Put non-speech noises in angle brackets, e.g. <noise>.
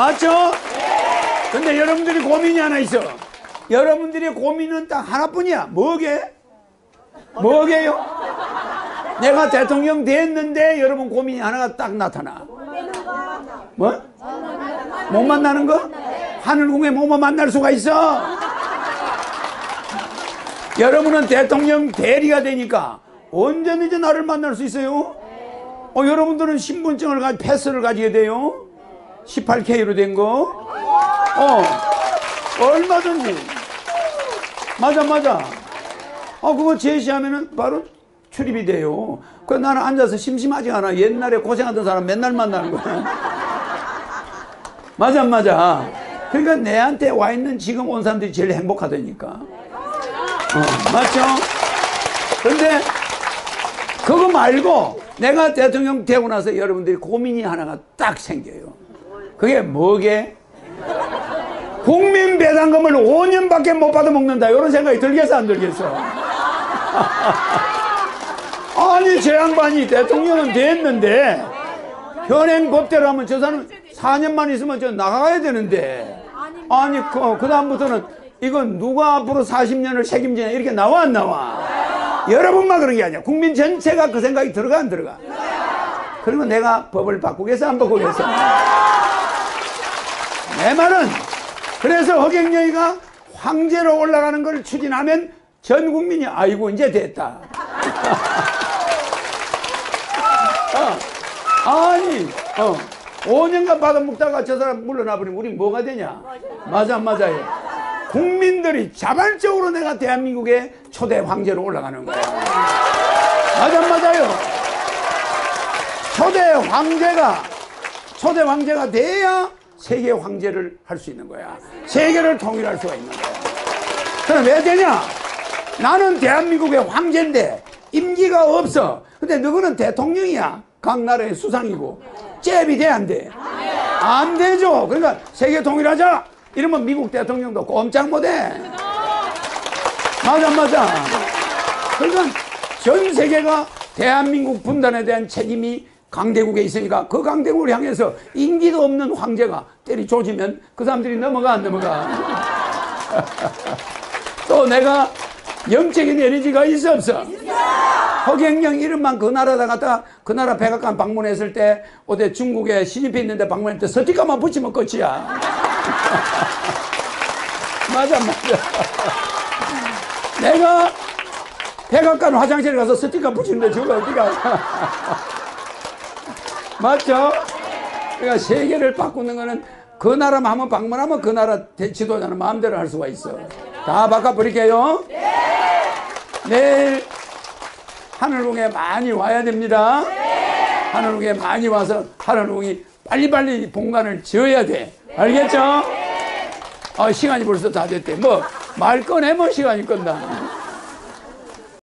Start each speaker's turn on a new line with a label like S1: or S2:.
S1: 맞죠? 근데 여러분들이 고민이 하나 있어. 여러분들의 고민은 딱 하나뿐이야. 뭐게? 뭐게요? 내가 대통령 됐는데 여러분 고민이 하나가 딱 나타나. 뭐? 못 만나는 거? 하늘궁에 뭐만 만날 수가 있어? 여러분은 대통령 대리가 되니까 언제든지 나를 만날 수 있어요. 어, 여러분들은 신분증을 가지 패스를 가지게 돼요. 18K로 된 거. 어, 얼마든지. 맞아, 맞아. 어, 그거 제시하면은 바로 출입이 돼요. 그 나는 앉아서 심심하지 않아. 옛날에 고생하던 사람 맨날 만나는 거야. <laughs> 맞아, 맞아. 그러니까 내한테 와 있는 지금 온 사람들이 제일 행복하다니까. 어, 맞죠? 근데 그거 말고 내가 대통령 되고 나서 여러분들이 고민이 하나가 딱 생겨요. 그게 뭐게? 국민 배당금을 5년밖에 못 받아 먹는다. 이런 생각이 들겠어, 안 들겠어? <laughs> 아니, 제 양반이 대통령은 됐는데, 현행 법대로 하면 저 사람 4년만 있으면 저 나가야 되는데, 아니, 그, 그다음부터는 이건 누가 앞으로 40년을 책임지냐, 이렇게 나와, 안 나와? 여러분만 그런 게 아니야. 국민 전체가 그 생각이 들어가, 안 들어가? 그리고 내가 법을 바꾸겠어, 안 바꾸겠어? 내 말은 그래서 허경영이가 황제로 올라가는 걸 추진하면 전 국민이 아이고 이제 됐다. 어, 아니 어, 5년간 받아먹다가 저 사람 물러나 버리면 우리 뭐가 되냐? 맞아 맞아요. 국민들이 자발적으로 내가 대한민국의 초대 황제로 올라가는 거야. 맞아 맞아요. 초대 황제가 초대 황제가 돼야 세계 황제를 할 수 있는 거야. 세계를 통일할 수가 있는 거야. 그럼 왜 되냐? 나는 대한민국의 황제인데 임기가 없어. 근데 너는 대통령이야. 각 나라의 수상이고. 잽이 돼, 안 돼? 안 되죠. 그러니까 세계 통일하자. 이러면 미국 대통령도 꼼짝 못 해. 맞아, 맞아. 그러니까 전 세계가 대한민국 분단에 대한 책임이 강대국에 있으니까 그 강대국을 향해서 인기도 없는 황제가 때리 조지면 그 사람들이 넘어가 안 넘어가? <laughs> 또 내가 영적인 에너지가 있어 없어? 허경영 이름만 그 나라다 갔다 그 나라 백악관 방문했을 때 어디 중국에 시집이 있는데 방문할 때 스티커만 붙이면 끝이야. <laughs> 맞아 맞아. 내가 백악관 화장실에 가서 스티커 붙이는데 저거 어디가 <laughs> 맞죠? 그러니까 세계를 바꾸는 거는 그 나라만 한번 방문하면 그 나라 지도자는 마음대로 할 수가 있어. 다 바꿔버릴게요. 내일 하늘궁에 많이 와야 됩니다. 하늘궁에 많이 와서 하늘궁이 빨리빨리 본관을 지어야 돼. 알겠죠? 아, 시간이 벌써 다 됐대. 뭐, 말 꺼내, 뭐, 시간이 끝나.